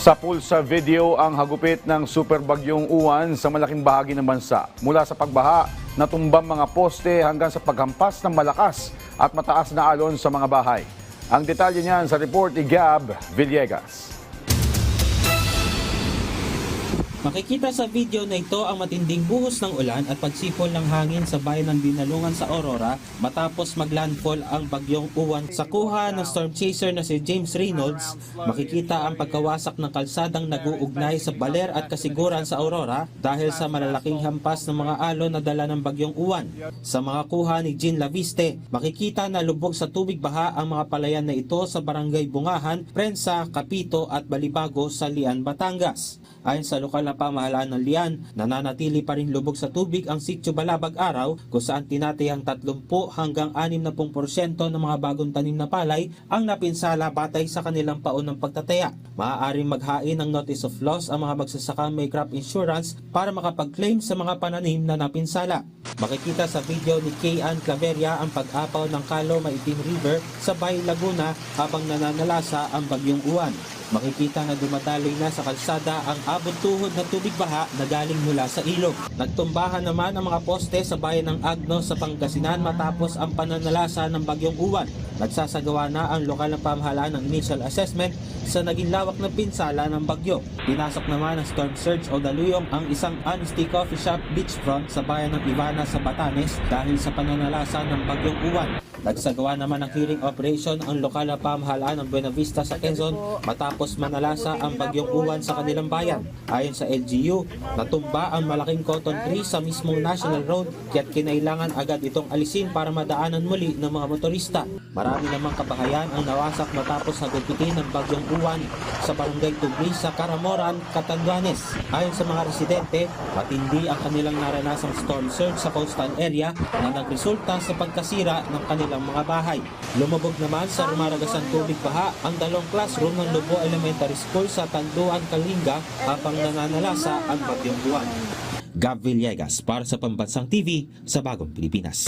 Sa pulsa video ang hagupit ng super bagyong uwan sa malaking bahagi ng bansa. Mula sa pagbaha, natumbang mga poste hanggang sa paghampas ng malakas at mataas na alon sa mga bahay. Ang detalye niyan sa report ni Gab Villegas. Makikita sa video na ito ang matinding buhos ng ulan at pagsipol ng hangin sa bayan ng Binalungan sa Aurora matapos maglandfall ang bagyong uwan. Sa kuha ng storm chaser na si James Reynolds, makikita ang pagkawasak ng kalsadang nag-uugnay sa Baler at Kasiguran sa Aurora dahil sa malalaking hampas ng mga alon na dala ng bagyong uwan. Sa mga kuha ni Jean Laviste, makikita na lubog sa tubig baha ang mga palayan na ito sa barangay Bungahan, Prensa, Kapito at Balibago sa Lian, Batangas. Ayon sa lokal na pamahalaan ng Lian, nananatili pa rin lubog sa tubig ang sitio Balabag Araw kung saan tinatayang 30 hanggang 60% ng mga bagong tanim na palay ang napinsala batay sa kanilang paon ng pagtataya. Maaaring maghain ng notice of loss ang mga magsasaka may crop insurance para makapag-claim sa mga pananim na napinsala. Makikita sa video ni Kay Ann Claveria ang pag-apaw ng Kalo Maitim River sa Bay Laguna habang nananalasa ang bagyong uwan. Makikita na dumadaloy na sa kalsada ang abot tuhod na tubig baha na galing mula sa ilog. Nagtumbahan naman ang mga poste sa bayan ng Agno sa Pangasinan matapos ang pananalasa ng bagyong uwan. Nagsasagawa na ang lokal na pamahalaan ng initial assessment sa naging lawak na pinsala ng bagyo. Pinasok naman ng storm surge o daluyong ang isang Honesty Coffee Shop beachfront sa bayan ng Ivana sa Batanes dahil sa pananalasa ng bagyong uwan. Nagsagawa naman ng hearing operation ang lokal na pamahalaan ng Buena Vista sa Quezon matapos manalasa ang bagyong uwan sa kanilang bayan. Ayon sa LGU, natumba ang malaking cotton tree sa mismong National Road kaya't kinailangan agad itong alisin para madaanan muli ng mga motorista. Marami namang kabahayan ang nawasak matapos hagupitin ng bagyong uwan sa barangay Tubli sa Caramoran, Catanduanes. Ayon sa mga residente, matindi ang kanilang naranasang storm surge sa coastal area na nagresulta sa pagkasira ng kanilang mga bahay. Lumubog naman sa rumaragasang tubig baha ang dalawang classroom ng Lubo Elementary School sa Tanduan, Kalinga habang nananalasa ang bagyong uwan. Gab Villegas para sa Pambansang TV sa Bagong Pilipinas.